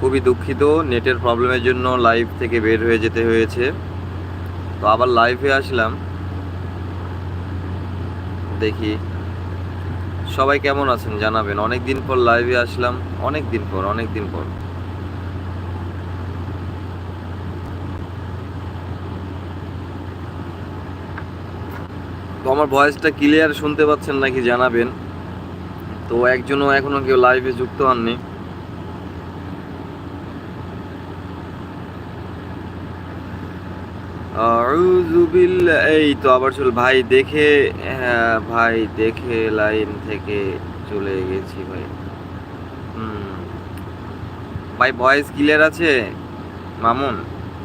খুবই দুঃখিত, নেটের প্রবলেমের জন্য লাইভ থেকে বের হয়ে যেতে হয়েছে। তো আবার লাইভে আসলাম। দেখি। সবাই কেমন আছেন জানাবেন। অনেক দিন পর লাইভে আসলাম। অনেক দিন পর অনেক দিন পর। তো আমার ভয়েসটা ক্লিয়ার শুনতে পাচ্ছেন নাকি জানাবেন? তো একজনও এখনও কেউ লাইভে যুক্ত হননি। এই তো আবার চল, ভাই দেখে হ্যাঁ ভাই দেখে লাইন থেকে চলে গেছি ভাই। হুম। ভাই ভয়েস ক্লিয়ার আছে? মামুন,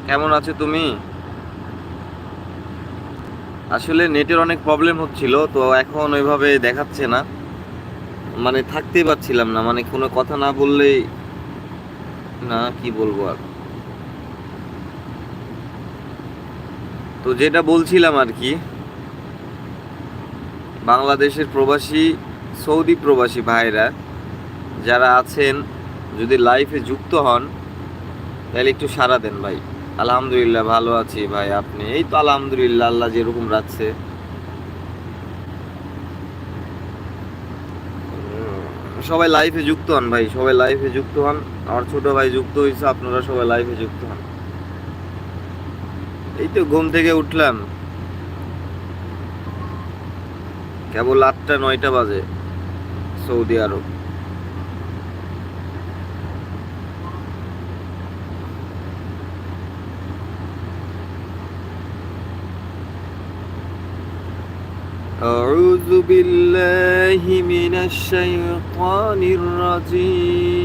কেমন আছো তুমি? আসলে নেটের অনেক প্রবলেম হচ্ছিল, তো এখন ওইভাবে দেখাচ্ছে না। মানে থাকতেই পারছিলাম না মানে কোনো কথা না বললেই না, কি বলব আর? তো যেটা বলছিলাম আর কি, বাংলাদেশের প্রবাসী, সৌদি প্রবাসী ভাইরা যারা আছেন, যদি লাইফে যুক্ত হন, তাহলে একটু সারা দেন ভাই। আলহামদুলিল্লাহ ভালো আছি ভাই আপনি। এই তো আলহামদুলিল্লাহ, আল্লাহ যেরকম রাখছে। সবাই লাইফে যুক্ত হন ভাই, সবাই লাইফে যুক্ত হন। আমার ছোট ভাই যুক্ত হয়েছে আপনারা সবাই লাইফে যুক্ত হন। এই তো ঘুম থেকে উঠলাম কেবল আটটা নয়টা বাজে সৌদি আরব أعوذ بالله من الشيطان الرجيم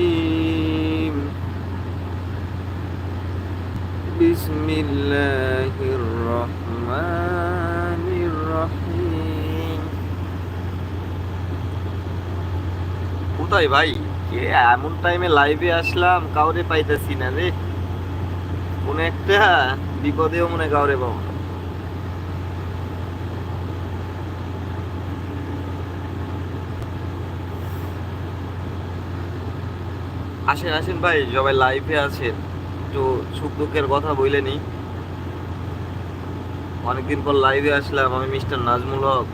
بسم الله الرحمن الرحيم কোথায় ভাই কে এমন টাইমে লাইভে আসলাম কাউরে পাইতেছি না রে কোন একটা বিপদেও মনে কাউরে পাবো না। আসেন আসেন ভাই সবাই লাইভে আছেন একটু সুখ দুঃখের কথা বইলে নি। অনেকদিন পর লাইভে আসলাম, আমি মিস্টার নাজমুল হক।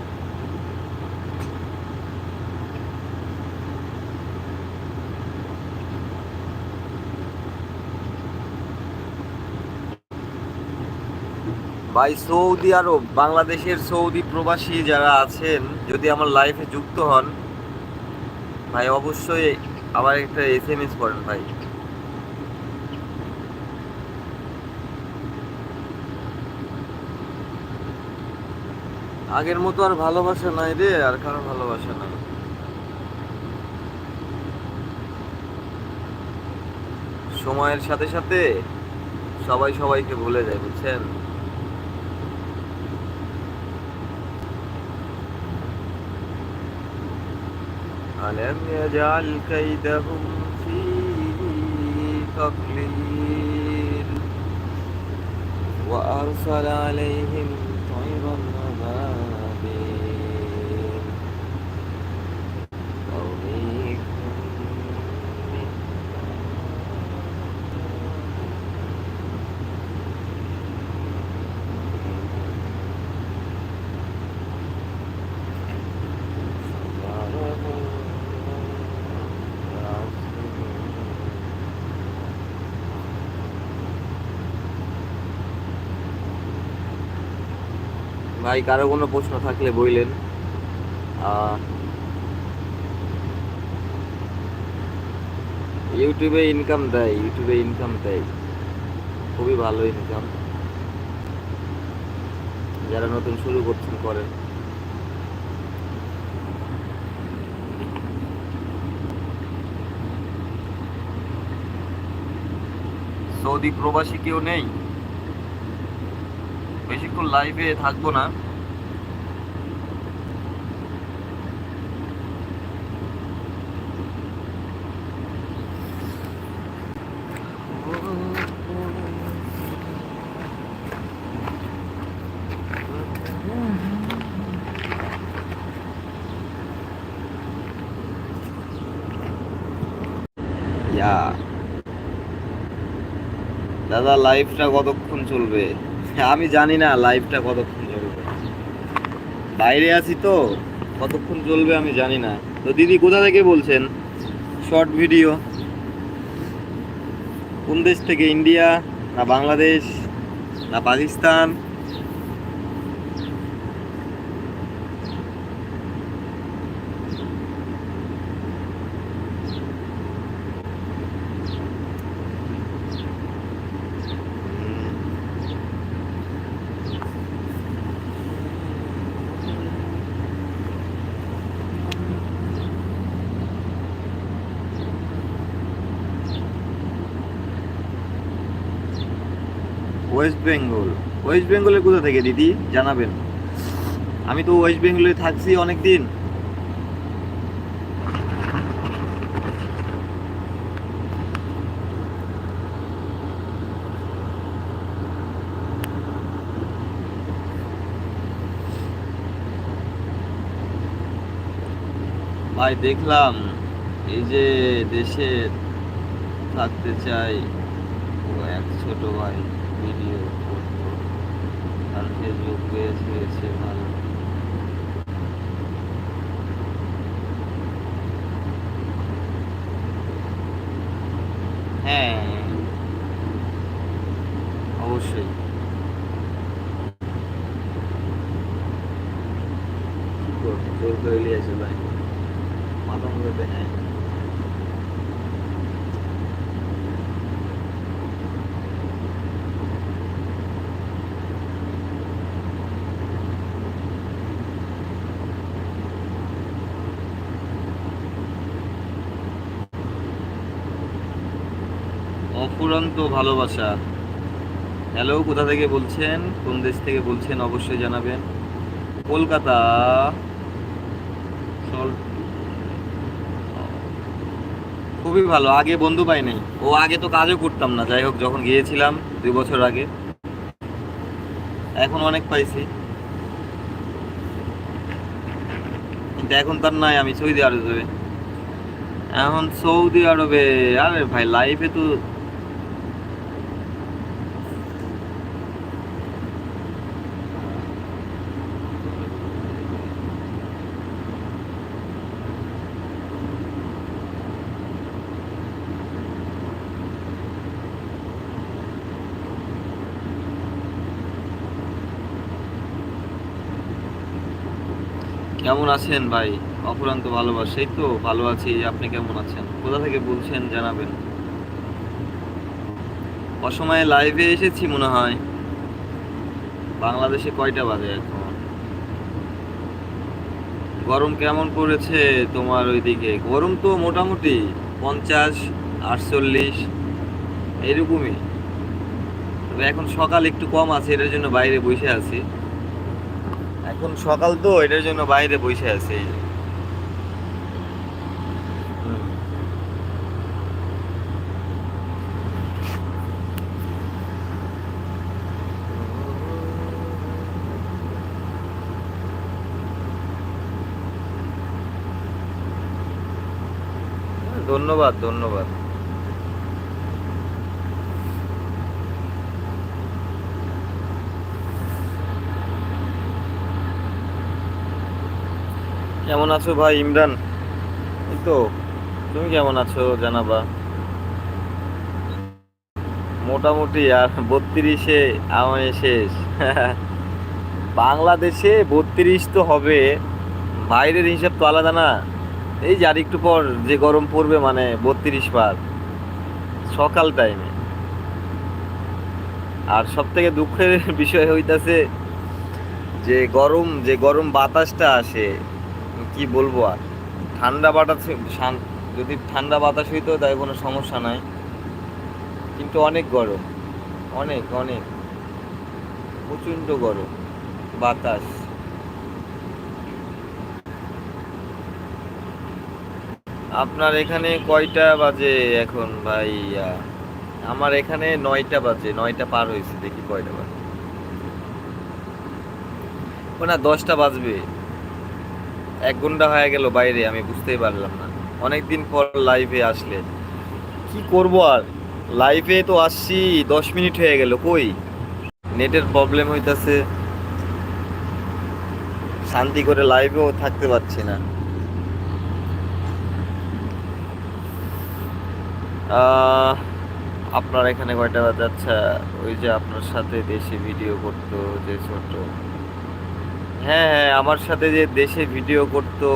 ভাই, সৌদি আরব, বাংলাদেশের সৌদি প্রবাসী যারা আছেন, যদি আমার লাইফে যুক্ত হন, ভাই, অবশ্যই আবার একটা এস এম এস করেন ভাই। আগের মতো আর ভালোবাসা নাই রে আর কারো ভালোবাসা নাই সময়ের সাথে সাথে সবাই সবাইকে ভুলে যায় বুঝছেন ألم يجعل كيدهم في تضليل وأرسل عليهم طيرا ভাই, কারও কোনো প্রশ্ন থাকলে বইলেন। ইউটিউবে ইনকাম দেয়, ইউটিউবে ইনকাম দেয়। খুবই ভালো ইনকাম যারা নতুন শুরু করছেন, করেন। সৌদি প্রবাসী কেউ নেই? বেশিক্ষণ লাইভে থাকব না। দাদা লাইভটা কতক্ষণ চলবে? আমি জানি না লাইভটা কতক্ষণ চলবে। বাইরে আছি তো, কতক্ষণ চলবে আমি জানি না। তো দিদি কোথা থেকে বলছেন? শর্ট ভিডিও কোন দেশ থেকে ইন্ডিয়া না বাংলাদেশ না পাকিস্তান? ওয়েস্ট বেঙ্গল ওয়েস্ট বেঙ্গলের কোথা থেকে, দিদি? জানাবেন। আমি তো ওয়েস্ট বেঙ্গলে থাকছি অনেক দিন ভাই, দেখলাম এই যে দেশে থাকতে চাই ও এক ছোট ভাই। আর ফেসবুক পেজ হয়েছে ভালো হ্যাঁ অবশ্যই জোর করে নিয়ে আসে ভাই মাথা মধ্যে হ্যাঁ অফুরন্ত ভালোবাসা। হ্যালো কোথা থেকে বলছেন? কোন দেশ থেকে বলছেন? অবশ্যই জানাবেন। কলকাতা। খুবই ভালো। আগে বন্ধু পাই নাই। ও আগে তো কাজও করতাম না। যাই হোক, যখন গিয়েছিলাম দুই বছর আগে। এখন অনেক পাইছি। কিন্তু এখন তার নাই। আমি সৌদি আরবে। এখন সৌদি আরবে। আরে ভাই লাইফে তো কেমন আছেন ভাই? অপুরান্ত ভালোবাসা। এই তো, ভালো আছি। আপনি কেমন আছেন? কোথা থেকে বলছেন জানাবেন? অসময়ে লাইভে এসেছি মনে হয়। বাংলাদেশে কয়টা বাজে এখন? গরম কেমন পড়েছে তোমার ওইদিকে? গরম তো মোটামুটি পঞ্চাশ, আটচল্লিশ এরকমই তবে এখন সকাল একটু কম আছে, এটার জন্য বাইরে বসে আছি। এখন সকাল তো এটার জন্য বাইরে বসে আছি। ধন্যবাদ ধন্যবাদ কেমন আছো ভাই ইমরান? এই তো, তুমি কেমন আছো জানাবা? মোটামুটি আর বত্রিশে আমায় শেষ। বাংলাদেশে বত্রিশ তো হবে, বাইরের হিসাব তো আলাদা না। এই যে আর একটু পর যে গরম পড়বে মানে বত্রিশ পার সকাল টাইমে আর সব থেকে দুঃখের বিষয় হইতাছে যে গরম যে গরম বাতাসটা আসে কি বলব আর? ঠান্ডা বাতাস যদি ঠান্ডা বাতাস হইতো তাই কোনো সমস্যা নাই। কিন্তু অনেক গরম। অনেক অনেক। প্রচণ্ড গরম। বাতাস। আপনার এখানে কয়টা বাজে এখন ভাই আমার এখানে নয়টা বাজে, নয়টা পার হয়েছে, দেখি কয়টা বাজে। ও না, দশটা বাজবে। এক ঘণ্টা হয়ে গেল বাইরে, আমি বুঝতেই পারলাম না। অনেকদিন পর লাইভে আসলে। কি করব আর? লাইভে তো আসছি, দশ মিনিট হয়ে গেল, কই? নেটের প্রবলেম হইতাছে। শান্তি করে লাইভেও থাকতে পারছি না। আপনার এখানে কয়টা বাজে? আচ্ছা ওই যে আপনার সাথে দেশে ভিডিও করতো যে ছোট। হ্যাঁ হ্যাঁ আমার সাথে যে দেশে ভিডিও করতো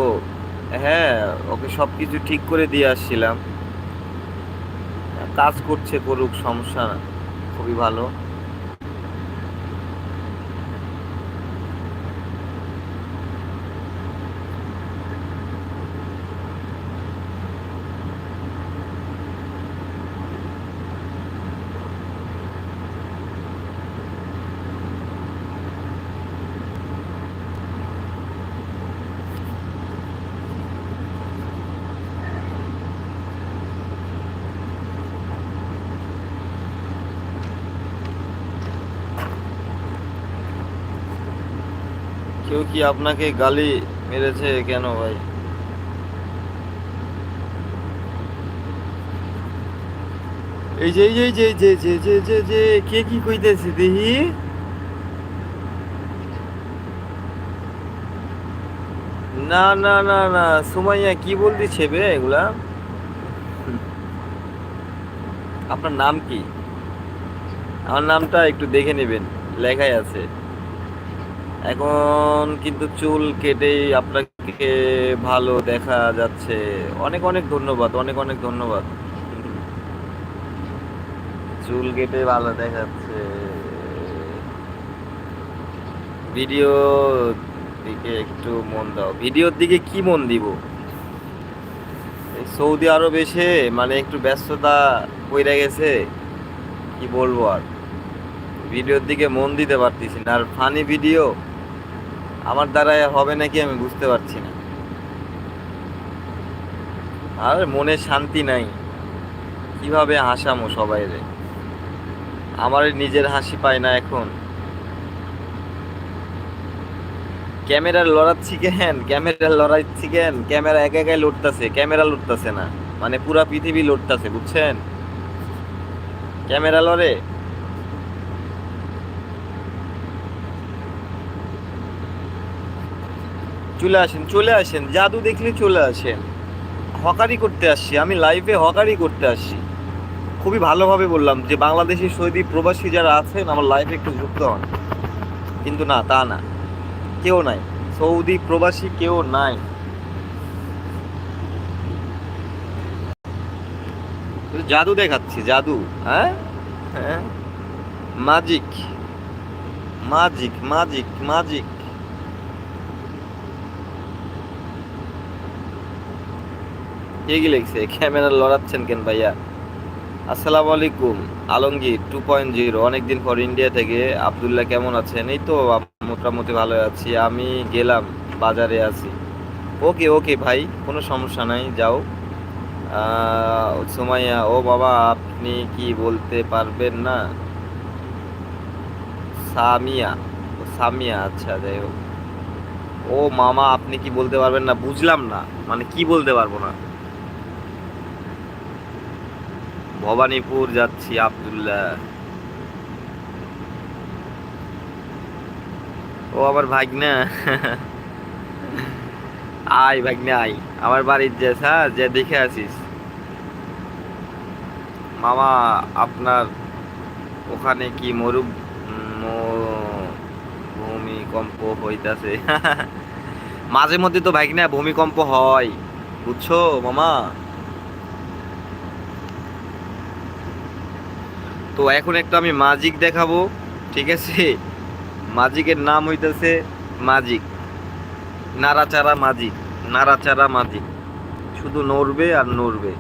হ্যাঁ ওকে সব কিছু ঠিক করে দিয়ে আসছিলাম। কাজ করছে করুক, সমস্যা না, খুবই ভালো। কেউ কি আপনাকে গালি মেরেছে কেন ভাই? এই যে এই যে যে যে যে যে যে, কে কি কইতেছে দেখি? না না না না, সুমাইয়া কি বলতেছে বে এগুলা? আপনার নাম কি? আমার নামটা একটু দেখে নেবেন, লেখাই আছে। এখন কিন্তু চুল কেটেই আপনাকে ভালো দেখা যাচ্ছে। অনেক অনেক ধন্যবাদ, অনেক অনেক ধন্যবাদ। চুল কেটে ভালো দেখাচ্ছে। ভিডিও দিকে একটু মন দাও। ভিডিওর দিকে কি মন দিব? সৌদি আরব এসে মানে একটু ব্যস্ততা কইরা গেছে, কি বলব আর? ভিডিওর দিকে মন দিতে পারতেছি না। আর ফানি ভিডিও আমার দ্বারা হবে নাকি আমি বুঝতে পারছি না। আর মনে শান্তি নাই। কীভাবে হাসামো সবাই রে? আমার নিজের হাসি পায় না এখন। ক্যামেরার লড়াচ্ছি কেন? ক্যামেরার লড়াচ্ছি কেন? ক্যামেরা একা একাই লড়তাছে, ক্যামেরা লড়তাছে না। মানে পুরা পৃথিবী লড়তাছে, বুঝছেন? ক্যামেরা লড়ে। চলে আসেন চলে আসেন। জাদু দেখলে চলে আসেন। হকারি করতে আসছি, আমি লাইভে হকারি করতে আসছি। খুবই ভালোভাবে বললাম যে, বাংলাদেশি সৌদি প্রবাসী যারা আছেন, আমার লাইফে একটু যুক্ত হন। কিন্তু না, তা না। কেউ নাই। সৌদি প্রবাসী কেউ নাই। জাদু দেখাচ্ছি, জাদু। হ্যাঁ? হ্যাঁ? ম্যাজিক ম্যাজিক ম্যাজিক ম্যাজিক কি লিখছে, ক্যামেরা লড়াচ্ছেন কেন ভাইয়া? আসসালামু আলাইকুম আলমগীর টু পয়েন্ট জিরো অনেকদিন পর ইন্ডিয়া থেকে। আবদুল্লাহ, কেমন আছেন? এই তো মোটামুটি ভালো আছি। আমি গেলাম, বাজারে আছি। ওকে ওকে ভাই, কোনো সমস্যা নাই, যাও। সুমাইয়া, ও বাবা, আপনি কি বলতে পারবেন না? সামিয়া সামিয়া আচ্ছা যাই হোক। ও মামা, আপনি কি বলতে পারবেন না? বুঝলাম না। মানে কি বলতে পারব না? ভবানীপুর যাচ্ছি, আব্দুল্লাহ। ও আমার ভাগনা। আয় ভাগনা, আয়। আমার বাড়ির যে হ্যাঁ যে দেখে আসিস। মামা, আপনার ওখানে কি মরু ভূমিকম্প হইতাছে? মাঝে মধ্যে তো ভাগনা, ভূমিকম্প হয়। বুঝছ, মামা? তো এখন একটা আমি মাজিক দেখাবো, ঠিক আছে? মাজিকের নাম হইতেছে মাজিক নাড়াচাড়া মাজিক নাড়াচাড়া মাজিক শুধু নড়বে আর নড়বে।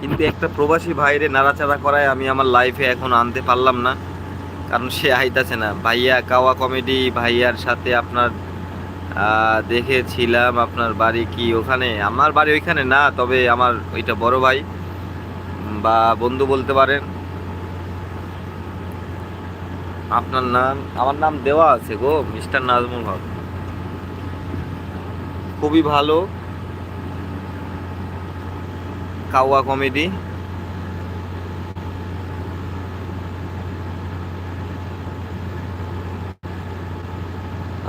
কিন্তু একটা প্রবাসী ভাইরে নাড়াচাড়া করায় আমি আমার লাইফে এখন আনতে পারলাম না। কারণ সে আইতাছে না। ভাইয়া কাওয়া কমেডি ভাইয়ার সাথে আপনার দেখেছিলাম আপনার বাড়ি কি ওখানে? আমার বাড়ি ওইখানে না, তবে আমার ওইটা বড় ভাই। বা বন্ধু বলতে পারেন। আপনার নাম, আমার নাম দেওয়া আছে গো, মিস্টার নাজমুল হক। খুবই ভালো। কাওয়া কমেডি।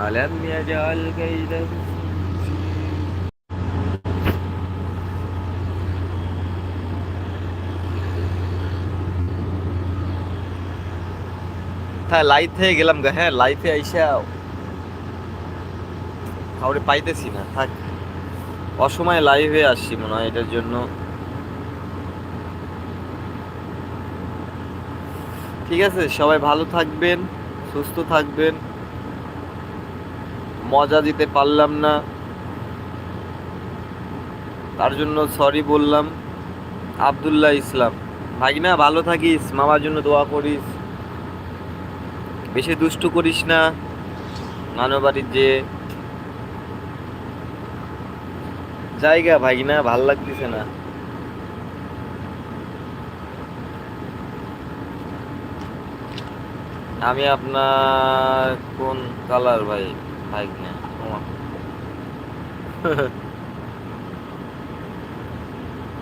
ألم يجعل كيده হ্যাঁ লাইফ গেলাম গা হ্যাঁ লাইফে আইসা কাউরে পাইতেছি না, থাক। অসময়ে লাইভে আসছি মনে হয় এটার জন্য। ঠিক আছে, সবাই ভালো থাকবেন, সুস্থ থাকবেন। মজা দিতে পারলাম না। তার জন্য সরি বললাম। আবদুল্লাহ ইসলাম। ভাগিনা, ভালো থাকিস, মামার জন্য দোয়া করিস। বেশি দুষ্টু করিস না। নানু বাড়ির যে জায়গা ভাগিনা ভালো লাগতেছে না। আমি আপনার কোন কালার ভাই? ভাগিনা তোমার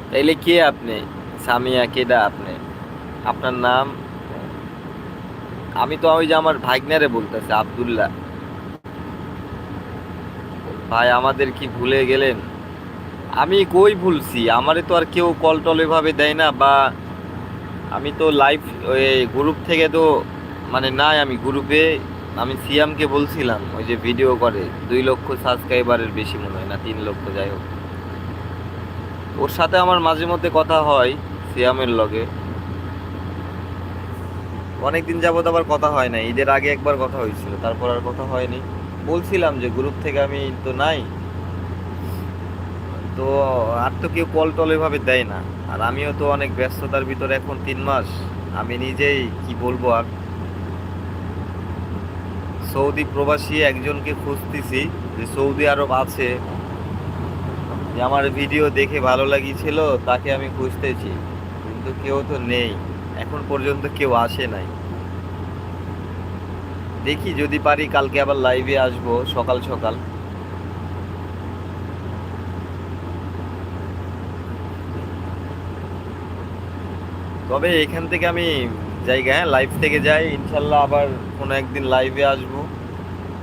তাইলে কে আপনি? সামিয়া কেডা আপনি? আপনার নাম? আমি তো ওই যে আমার ভাগ্নারে বলতেছি, আব্দুল্লাহ। ভাই, আমাদের কি ভুলে গেলেন? আমি কই ভুলছি? আমারে তো আর কেউ কল টল এভাবে দেয় না বা আমি তো লাইভ গ্রুপ থেকে তো মানে নাই আমি গ্রুপে আমি সিয়ামকে বলছিলাম, ওই যে ভিডিও করে, দুই লক্ষ সাবস্ক্রাইবারের বেশি মনে হয় না, তিন লক্ষ যাই হোক। ওর সাথে আমার মাঝে মধ্যে কথা হয়, সিয়ামের লগে। অনেকদিন যাবত আবার কথা হয় না ঈদের আগে একবার কথা হয়েছিল, তারপর আর কথা হয়নি। বলছিলাম যে গ্রুপ থেকে আমি তো নাই। তো আর তো কেউ কল টল এভাবে দেয় না। আর আমিও তো অনেক ব্যস্ততার ভিতরে এখন তিন মাস। আমি নিজেই কি বলব আর। সৌদি প্রবাসী একজনকে খুঁজতেছি যে সৌদি আরব আছে। যে আমার ভিডিও দেখে ভালো লাগিয়েছিল, তাকে আমি খুঁজতেছি। কিন্তু কেউ তো নেই। এখন পর্যন্ত কেউ আসে নাই। দেখি যদি পারি কালকে আবার লাইভে আসব সকাল সকাল। তবে এখান থেকে আমি জায়গা হ্যাঁ লাইভ থেকে যাই, ইনশাল্লাহ আবার কোনো একদিন লাইভে আসব।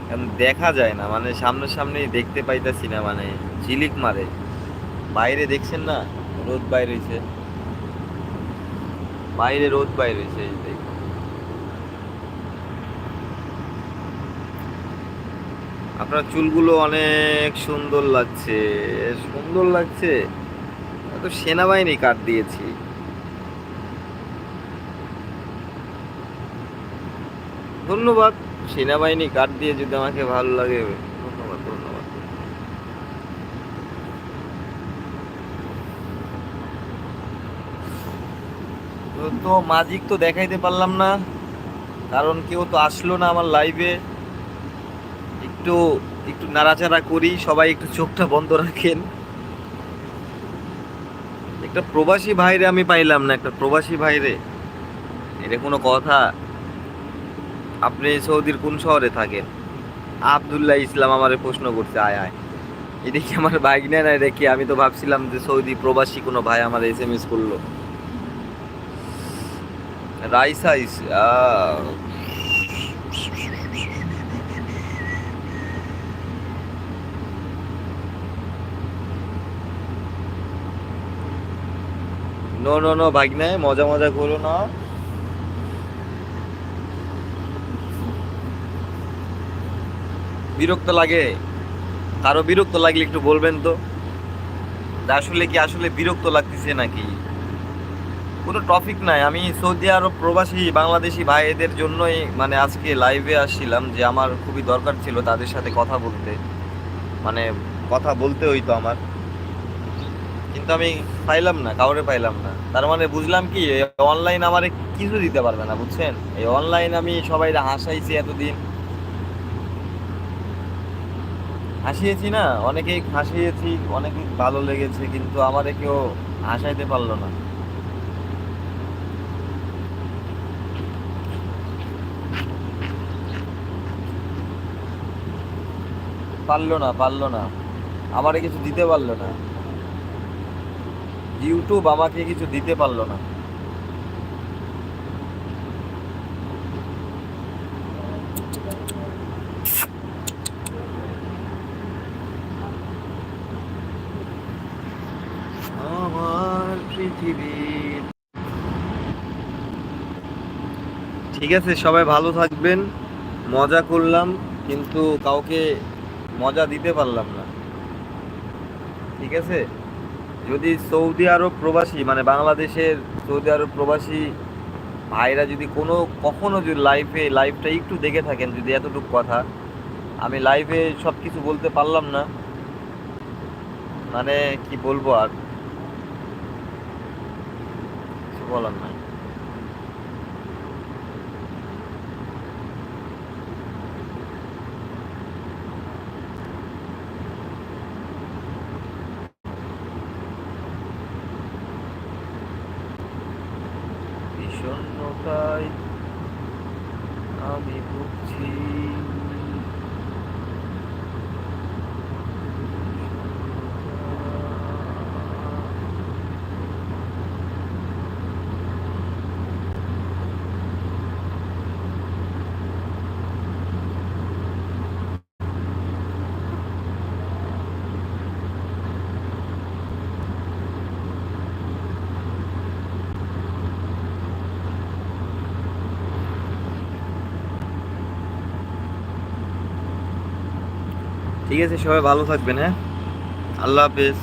কারণ দেখা যায় না মানে সামনে দেখতে পাইতাছি না মানে ঝিলিক মারে। বাইরে দেখছেন না? রোদ বাইরে হয়েছে বাইরে রোদ বাইরে এই দেখুন। আপনার চুলগুলো অনেক সুন্দর লাগছে সুন্দর লাগছে। তো সেনাবাহিনী কাট দিয়েছি। ধন্যবাদ, সেনাবাহিনী কাট দিয়ে যদি আমাকে ভালো লাগে ধন্যবাদ ধন্যবাদ তো মাজিক তো দেখাইতে পারলাম না, কারণ কেউ তো আসলো না আমার লাইভে একটু একটু নাড়াচাড়া করি, সবাই একটু চোখটা বন্ধ রাখেন। একটা প্রবাসী ভাইরে আমি পাইলাম না, একটা প্রবাসী ভাইরে। এটা কোনো কথা। আপনি সৌদির কোন শহরে থাকেন? আবদুল্লাহ ইসলাম আমারে প্রশ্ন করছে, আয় আয়। এটা কি আমার বাইক নেয় না এটা আমি তো ভাবছিলাম যে সৌদি প্রবাসী কোনো ভাই আমার এস এম এস করল। Raisa is ah, no no no ভাগ্নে মজা মজা করো না। বিরক্ত লাগে। কারও বিরক্ত লাগলে একটু বলবেন তো আসলে কি আসলে বিরক্ত লাগতেছে নাকি? কোনো টপিক নাই। আমি সৌদি আরব প্রবাসী, বাংলাদেশি ভাইদের জন্যই মানে আজকে লাইভে আসছিলাম যে আমার খুবই দরকার ছিল তাদের সাথে কথা বলতে। মানে কথা বলতে হইতো আমার। কিন্তু আমি পাইলাম না, কাউরে পাইলাম না। তার মানে বুঝলাম কি অনলাইন আমারে কিছু দিতে পারবে না, বুঝছেন? এই অনলাইন আমি সবাই হাসাইছি এতদিন। হাসিয়েছি না, অনেকেই হাসিয়েছি, অনেকেই ভালো লেগেছে, কিন্তু আমারে কেউ হাসাইতে পারল না। পারল না পারল না। আমারে কিছু দিতে পারল না। ইউটিউব আমাকে কিছু দিতে পারল না। আমার পৃথিবীর ঠিক আছে, সবাই ভালো থাকবেন। মজা করলাম, কিন্তু কাউকে মজা দিতে পারলাম না। ঠিক আছে? যদি সৌদি আরব প্রবাসী মানে বাংলাদেশের সৌদি আরব প্রবাসী ভাইরা যদি কোনো, কখনো যদি লাইফে লাইফটা একটু দেখে থাকেন, যদি এতটুকু কথা, আমি লাইভে সব কিছু বলতে পারলাম না। মানে কি বলব আর? কিছু বলার নাই। ঠিক আছে সবাই ভালো থাকবেন হ্যাঁ? আল্লাহ হাফেজ।